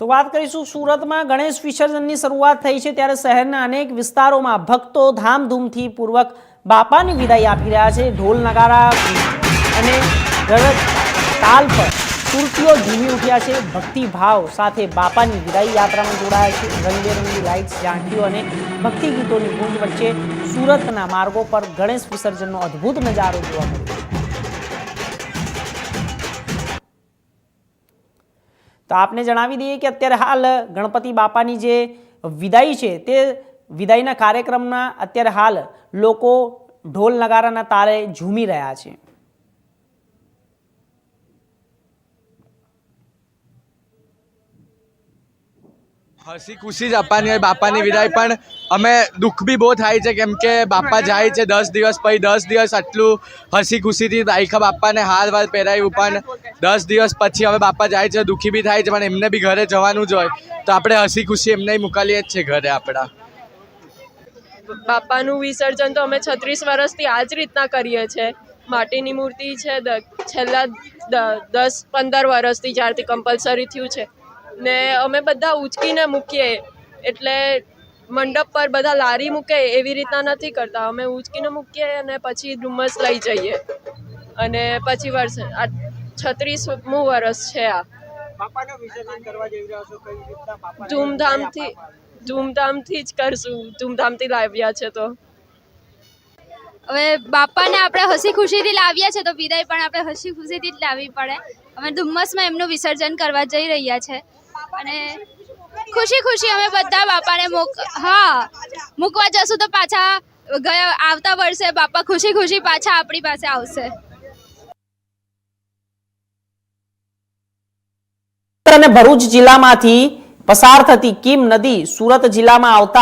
તો વાત કરીશું સુરતમાં ગણેશ વિસર્જનની શરૂઆત થઈ છે ત્યારે શહેરના અનેક વિસ્તારોમાં ભક્તો ધામધૂમથી પૂર્વક બાપાની વિદાય આપી રહ્યા છે. ઢોલ નગારા અને તાલ પર સુરતીઓ ઝૂમી ઉઠ્યા છે. ભક્તિભાવ સાથે બાપાની વિદાય યાત્રામાં જોડાયા છે. રંગબેરંગી લાઇટ્સ ઝાંખીઓ અને ભક્તિ ગીતોની ગુંજ વચ્ચે સુરતના માર્ગો પર ગણેશ વિસર્જનનો અદ્ભુત નજારો જોવા મળ્યો. તો આપને જણાવી દઈએ કે અત્યારે હાલ ગણપતિ બાપાની જે વિદાય છે તે વિદાયના કાર્યક્રમના અત્યારે હાલ લોકો ઢોલ નગારાના તારે ઝૂમી રહ્યા છે. હસી ખુશી જ આપવાની હોય, બાપાની વિદાય. પણ અમે દુઃખ બી બહુ થાય છે, કેમ કે બાપા જાય છે દસ દિવસ પછી, દસ દિવસ આટલું હસી ખુશીથી રાખ્યા બાપાને હાર વાર પહેરાવ્યું પણ દસ દિવસ પછી હવે બાપા જાય છે, દુઃખી બી થાય છે, પણ એમને બી ઘરે જવાનું જ હોય. તો આપણે હસી ખુશી એમને મોકલીએ જ છે ઘરે આપણા. બાપાનું વિસર્જન તો અમે છત્રીસ વર્ષથી આ જ રીતના કરીએ છીએ માટીની મૂર્તિ છે છેલ્લા દસ પંદર વર્ષથી જ્યારથી કમ્પલસરી થયું છે. ને અમે બધા ઉચકીને મૂકીએ. એટલે મંડપ પર બધા લારી મૂકે એવી રીતના નથી કરતા. અમે ઉચકીને મૂકીએ અને પછી ડુમસ લઈ જઈએ. અને પછી વર્ષ આ છત્રીસમું વર્ષ છે આ. ધૂમધામથી ધૂમધામથી જ કરશું. ધૂમધામથી લાવ્યા છે તો. હવે બાપાને આપણે હસી ખુશીથી લાવ્યા છે તો વિદાય પણ આપણે હસી ખુશીથી જ લાવવી પડે. અમે ધુમ્મસમાં એમનું વિસર્જન કરવા જઈ રહ્યા છે. અને ખુશી ખુશી અમે બધા બાપાને હા, મૂકવા જશું તો પાછા ગયા, આવતા વર્ષે બાપા ખુશી ખુશી પાછા આપણી પાસે આવશે. અને ભરૂચ જિલ્લામાંથી પસાર થતી કીમ નદી સુરત જિલ્લામાં આવતા